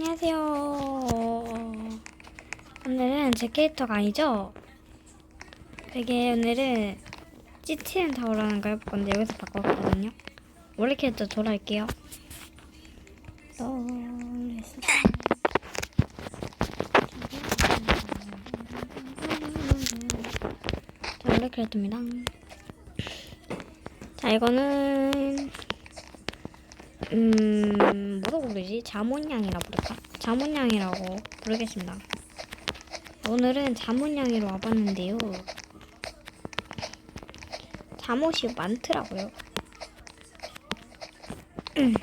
안녕하세요. 오늘은 제 캐릭터가 아니죠? 되게 오늘은 찌티는 타오라는 걸 해볼 건데 여기서 바꿨거든요. 원래 캐릭터 돌아올게요. 자, 원래 캐릭터입니다. 자, 이거는 음, 뭐라고 부르지? 자몬양이라 부를까? 자몬양이라고 부르겠습니다. 오늘은 자몬양이로 와봤는데요. 잠옷이 많더라고요. 음.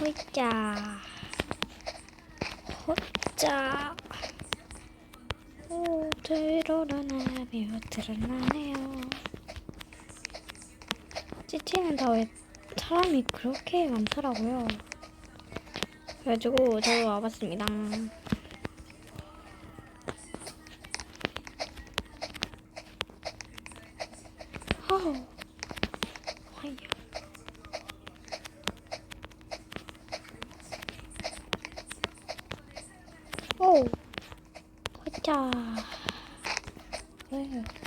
호이자. 호자. 오, 드러나며 드러나네요. 찌티는 다 왜 사람이 그렇게 많더라고요. 그래가지고 저도 와봤습니다. 아야. 오, 가자. 왜?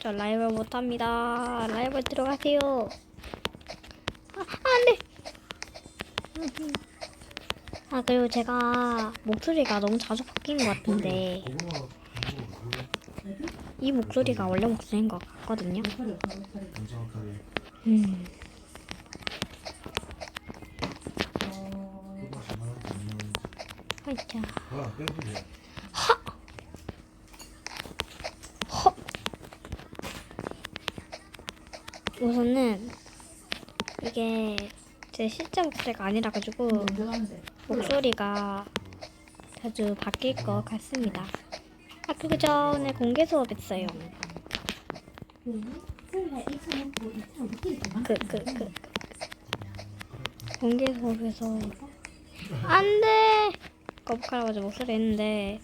저 라이브 못합니다. 라이브 들어가세요. 아, 안돼. 아 그리고 제가 목소리가 너무 자주 바뀐 것 같은데 이 목소리가 원래 목소리인 것 같거든요. 음. 하자. 허. 우선은 이게 제 실제 목소리가 아니라 가지고 목소리가 자주 바뀔 것 같습니다. 아 그리고 전에 공개 수업 했어요. 그 그 그. 공개 수업에서. 안 돼 거북할아버지 목소리 했는데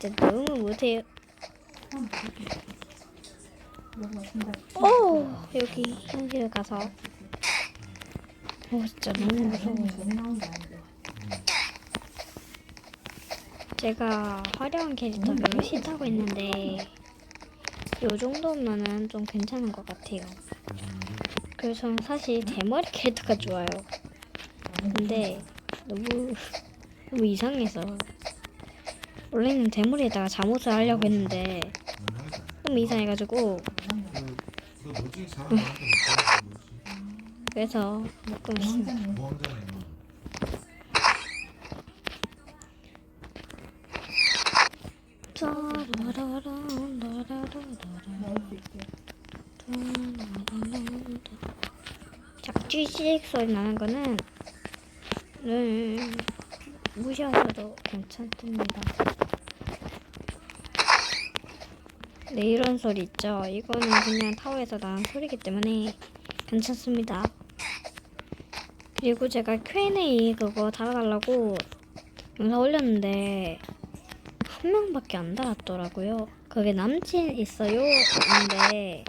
진짜 너무 못해요. 오 여기 현실 가서 오 진짜 너무 무서워요. 제가 화려한 캐릭터 별로 싫다고 했는데 요 정도면은 좀 괜찮은 것 같아요. 그래서 저는 사실 대머리 캐릭터가 좋아요. 근데 너무 너무 이상해서. 원래는 대머리에다가 잠옷을 하려고 했는데 너무 이상해가지고. 그래서 못 꾸몄습니다. 작쥐씩 소리 나는 거는 음, 무시하셔도 괜찮습니다. 네 이런 소리 있죠. 이거는 그냥 타워에서 나는 소리기 때문에 괜찮습니다. 그리고 제가 Q&A 그거 달아달라고 영상 올렸는데 한 명밖에 안 달았더라고요. 그게 남친 있어요? 인데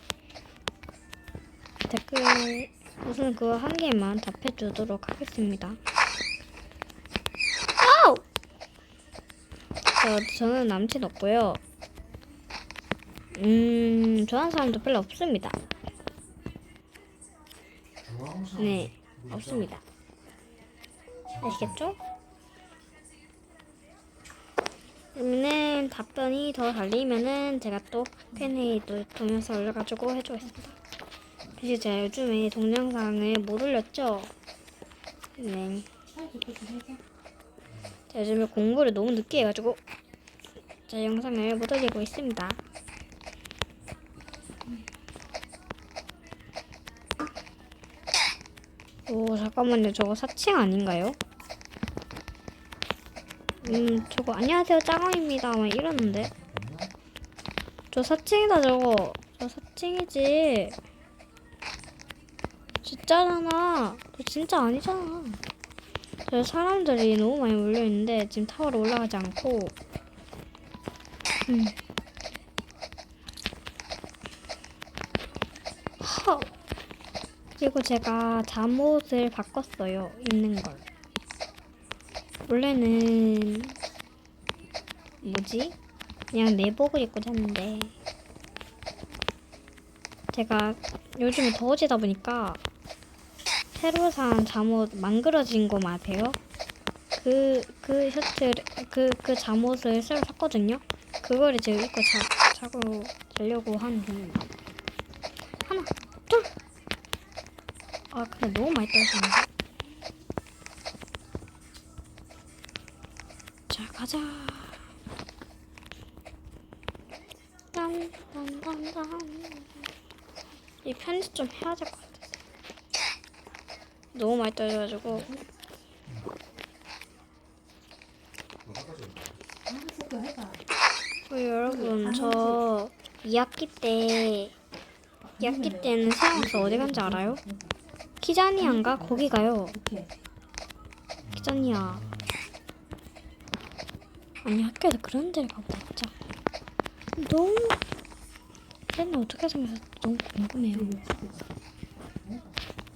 댓글 우선 그거 한 개만 답해주도록 하겠습니다. 아우! 저, 저는 남친 없고요. 음, 좋아하는 사람도 별로 없습니다. 네, 없습니다. 아시겠죠? 그러면은 답변이 더 달리면은 제가 또 Q&A 또 동영상 올려가지고 해주겠습니다. 사실 제가 요즘에 동영상을 못 올렸죠? 네. 요즘에 공부를 너무 늦게 해가지고 제 영상을 못 올리고 있습니다. 오 잠깐만요. 저거 사칭 아닌가요? 음 저거 안녕하세요. 짱어입니다. 막 이러는데. 저 사칭이다 저거. 저 사칭이지. 진짜잖아. 저 진짜 아니잖아 저 사람들이 너무 많이 몰려 있는데 지금 타워로 올라가지 않고 음. 허. 그리고 제가 잠옷을 바꿨어요. 입는 걸. 원래는 뭐지? 그냥 내복을 입고 잤는데 제가 요즘에 더워지다 보니까 새로 산 잠옷 망그러진 거 아세요? 그, 그 셔츠, 그, 그 잠옷을 새로 샀거든요? 그거를 지금 입고 자, 자고 자려고 하는 중입니다. 하나, 둘! 아, 근데 너무 많이 떨어지는데? 자, 가자. 이 편집 좀 해야 될 것 같아. 너무 많이 떨어져가지고. 어, 여러분, 저 2학기 때, 2학기 때는 세영에서 어디 간지 알아요? 키자니안가? 거기 가요. 키자니아. 아니, 학교에서 그런 데를 가보다, 진짜. 너무, 걔는 어떻게 생겨서 너무 궁금해요.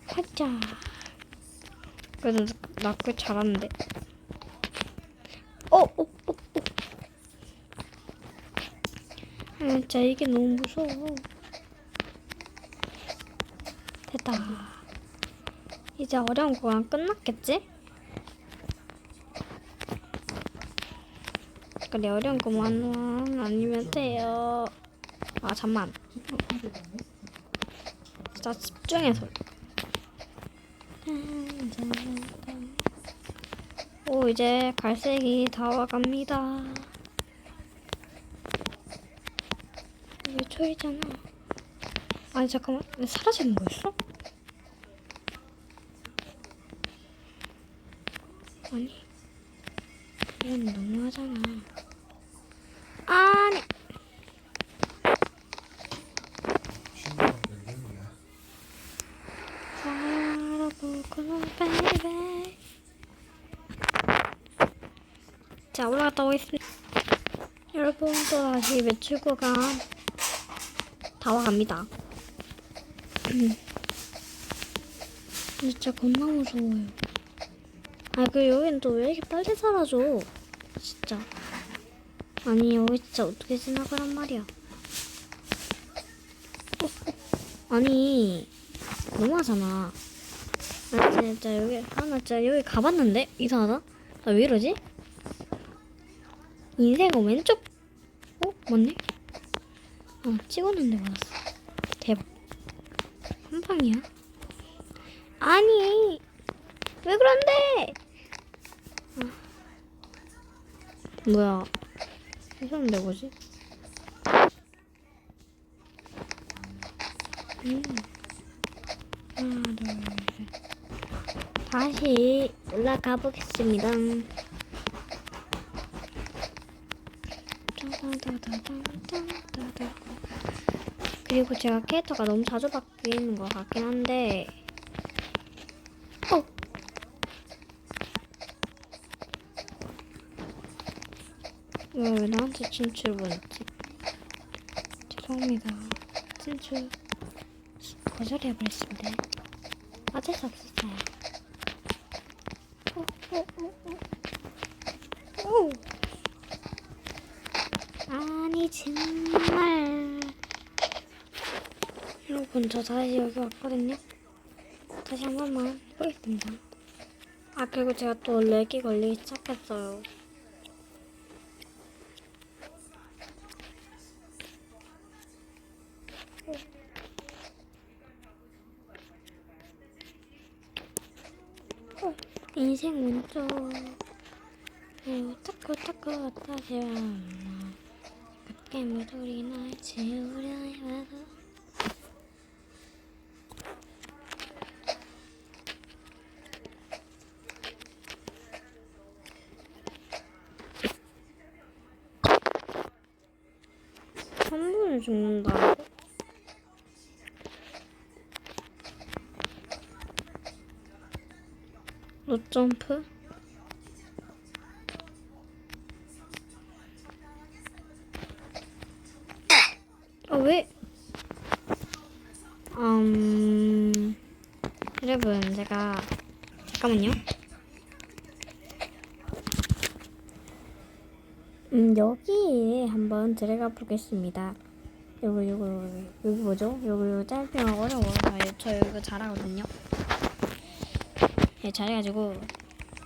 하자. 그래도 나꽤 잘하는데. 어, 어, 어, 어. 아, 진짜 이게 너무 무서워. 됐다. 이제 어려운 구간 끝났겠지? 그래, 어려운 구간만 아니면 돼요. 아, 잠만. 진짜 집중해서. 오, 이제 갈색이 다 와갑니다. 왜 초이잖아. 아니, 잠깐만. 왜 사라지는 거였어? 아니. 이건 너무하잖아. 아니. 바라보고 베이베 자 올라갔다 오겠습니다. 여러분 또 다시 매출 구간 다 와갑니다. 진짜 겁나 무서워요. 아그 여긴 또 왜 이렇게 빨리 사라져? 진짜. 아니 여기 진짜 어떻게 지나가란 말이야. 아니 너무하잖아. 나 진짜 여기 아 나 진짜 여기 가봤는데 이상하다. 나 왜 이러지? 인생은 왼쪽 어 맞네. 어 찍었는데 맞았어. 대박. 한 방이야? 아니 왜 그런데? 아. 뭐야? 이상한데 뭐지? 음. 하나, 둘, 셋. 다시 올라가 보겠습니다. 그리고 제가 캐릭터가 너무 자주 바뀌는 것 같긴 한데, 어! 왜, 왜 나한테 진출 보냈지? 죄송합니다. 진출. 거절해버렸습니다. 수 없었어요. 아니 정말 여러분 저 다시 여기 왔거든요. 다시 한 번만 해보겠습니다. 아 그리고 제가 또 렉이 걸리기 시작했어요. 인생 어, 타코 타코 다시 와나 밖에 물들이 날 채우려 해봐도 한 번에 죽는다 노점프? 아 왜? 음... 여러분 제가 잠깐만요 음 여기에 한번 들어가 보겠습니다 요거 요거 여기 뭐죠? 요거 요거 짧게 어려워 아, 저 이거 잘하거든요 예, 잘해가지고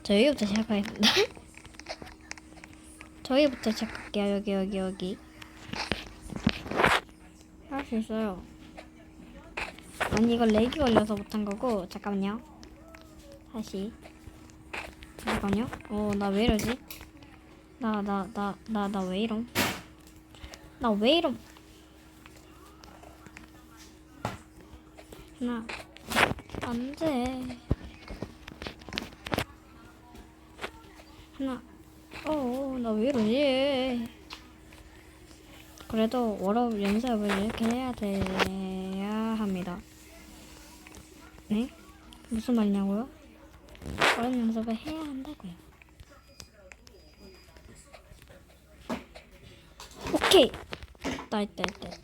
저 여기부터 시작하겠습니다. 저기부터 시작할게요. 여기 여기 여기 할 수 있어요. 아니 이거 렉이 걸려서 못한 거고 잠깐만요. 다시 잠깐만요. 어 나 왜 이러지? 나 나 나 나 나 왜 이럼? 나 왜 이럼? 나 안돼. 나 어, 나 왜 이러지? 그래도 워업 연습을 이렇게 해야 돼야 합니다. 네? 무슨 말이냐고요? 워업 연습을 해야 한다고요. 오케이! 있다, 있다, 있다.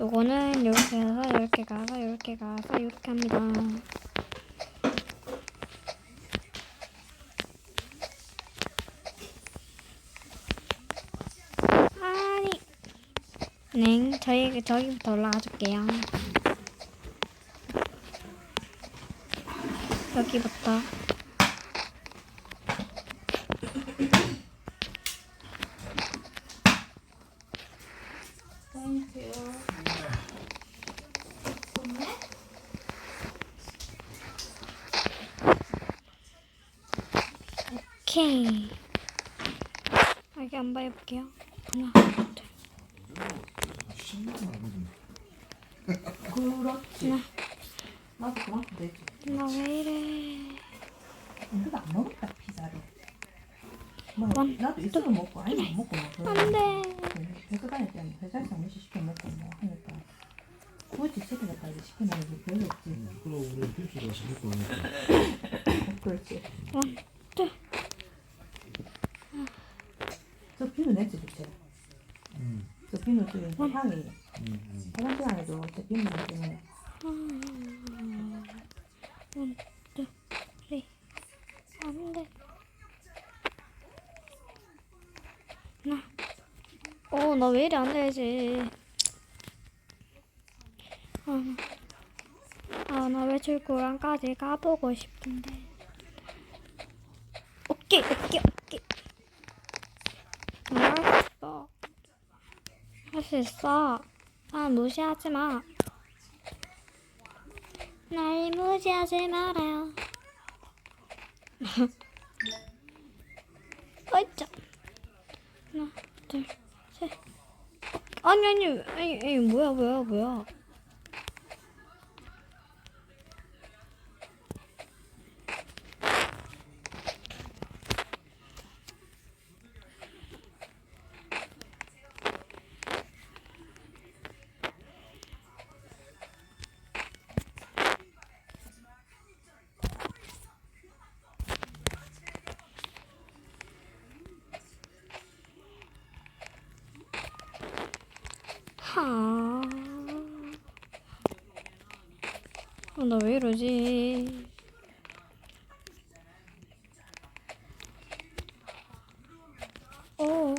요거는 이렇게 가서, 이렇게 가서, 이렇게 가서, 이렇게 합니다. 아니. 네, 저희 저기부터 올라가 줄게요. 여기부터. 오케이. 여기 한번 해볼게요. 하나, 둘. 그렇지. 나도 그만큼 되지. 나 왜 이래? 우리가 안 먹었다 피자를. 뭐 원, 나도 있으면 먹고 아니면 안 먹고 뭐. 안 돼. 회사 다닐 때는 회사에서 한 번씩 시켜 먹고 뭐 하니까 굳이 시키겠다고 시켜 먹는 게 별로 없지. 그럼 우리 김치가 시킬 거니까 어, 그렇지. 원, 둘. 저 비누 냈지 저 비누 쪽에 향이. 화장실 안에도 저 비누 때문에 원, 둘, 셋. 안 돼. 나. 어, 나 왜 이래 안 되지? 아, 아, 나 외출구랑까지 가보고 싶은데. 오케이, 오케이, 오케이. 알았어. 할 수 있어. 아, 무시하지 마. 날 무시하지 말아요. 어이짜. 하나, 둘, 셋. 아니, 아니, 아니, 아니, 뭐야, 뭐야, 뭐야. 하. 어, 나왜 이러지? 어,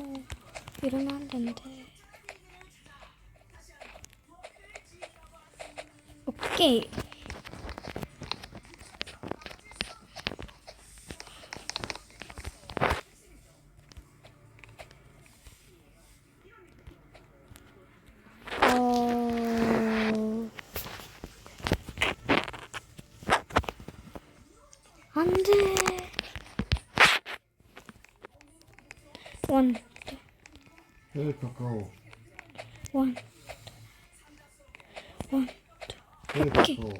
이러면 안 되는데. 오케이. 안 돼. 원, 제일 가까워 원, 원. 제일 오케이. 가까워